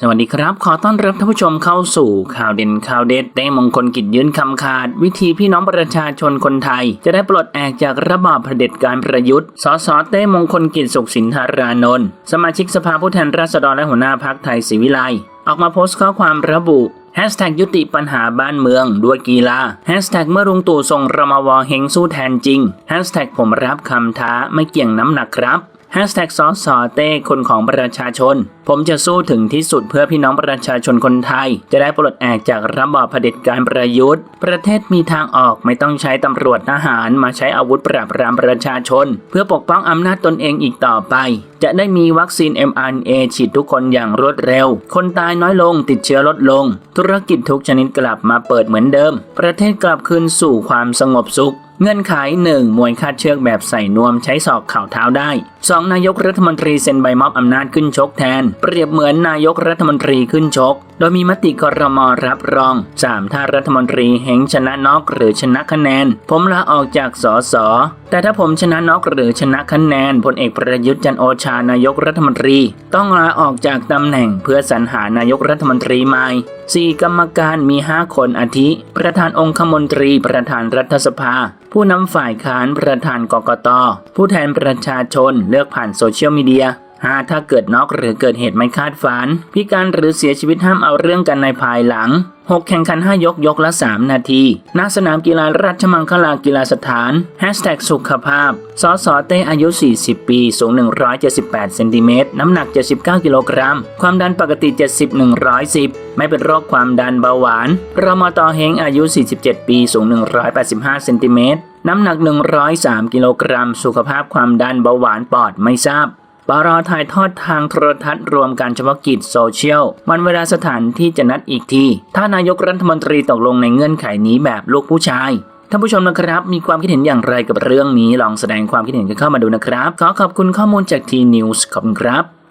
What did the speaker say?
สวัสดีครับ ขอต้อนรับท่านผู้ชมเข้าสู่ข่าวเด่นข่าวเด็ดได้มงคลกิจยืนคำขาด วิธีพี่น้องประชาชนคนไทย จะได้ปลดแอกจากระบอบเผด็จการประยุทธ์ สสเต้มงคลกิจสุขสินธารานนท์สมาชิกสภาผู้แทนราษฎรและหัวหน้าพักไทยศรีวิไลออกมาโพสต์ข้อความระบุแฮชแท็กยุติปัญหาบ้านเมืองด้วยกีฬาแฮชแท็กเมื่อรุงตู่ส่งรมวเฮงสู้แทนจริงแฮชแท็กผมรับคำท้าไม่เกี่ยงน้ำหนักครับ ฮชแท็กสอสอเต้คนของประชาชน ผมจะสู้ถึงที่สุดเพื่อพี่น้องประชาชนคนไทย จะได้ปลดแอกจากระบอบเผด็จการประยุทธ์ ประเทศมีทางออกไม่ต้องใช้ตำรวจทหารมาใช้อาวุธปราบปรามประชาชน เพื่อปกป้องอำนาจตนเองอีกต่อไป จะได้มีวัคซีน mRNA ฉีดทุกคนอย่างรวดเร็ว คนตายน้อยลงติดเชื้อลดลง ธุรกิจทุกชนิดกลับมาเปิดเหมือนเดิม ประเทศกลับคืนสู่ความสงบสุขเงื่อนไข 1. มวยคาดเชือกแบบใส่นวมใช้ศอกเข่าเท้าได้ 2. นายกรัฐมนตรีเซ็นใบมอบอำนาจขึ้นชกแทน เปรียบเหมือนนายกรัฐมนตรีขึ้นชก โดยมีมติครมรับรอง 3. ถ้ารัฐมนตรีเฮงชนะนอกหรือชนะคะแนน ผมลาออกจากสส แต่ถ้าผมชนะน็อกหรือชนะคะแนนพลเอกประยุทธ์จันโอชานายกรัฐมนตรี ต้องลาออกจากตำแหน่งเพื่อสรรหานายกรัฐมนตรีใหม่สี่กรรมการมี 5 คนอาทิ ประธานองคมนตรี ประธานรัฐสภา ผู้นำฝ่ายค้านประธานกกต ผู้แทนประชาชนเลือกผ่านโซเชียลมีเดีย หาถ้าเกิดน็อกหรือเกิดเหตุไม่คาดฝัน พิการหรือเสียชีวิตห้ามเอาเรื่องกันในภายหลัง 6 แข่งขัน 5 ยกยกละ 3 นาทีณสนามกีฬาราชมังคลากีฬาสถานแฮชแท็กสุขภาพ สสเต้อายุ 40 ปี สูง 178 เซนติเมตร น้ำหนัก 79 กิโลกรัม ความดันปกติ 70 110 ไม่เป็นโรคความดันเบาหวาน รมตเฮงอายุ 47 ปี สูง 185 เซนติเมตร น้ำหนัก 103 กิโลกรัม สุขภาพความดันเบาหวานปอดไม่ทราบ ปรอถ่ายทอดทางโทรทัศน์รวมการเฉพาะกิจโซเชียลวันเวลาสถานที่จะนัดอีกที ถ้านายกรัฐมนตรีตกลงในเงื่อนไขนี้แบบลูกผู้ชายท่านผู้ชมนะครับ มีความคิดเห็นอย่างไรกับเรื่องนี้ลองแสดงความคิดเห็นกันเข้ามาดูนะครับ ขอขอบคุณข้อมูลจากทีนิวส์ขอบคุณครับ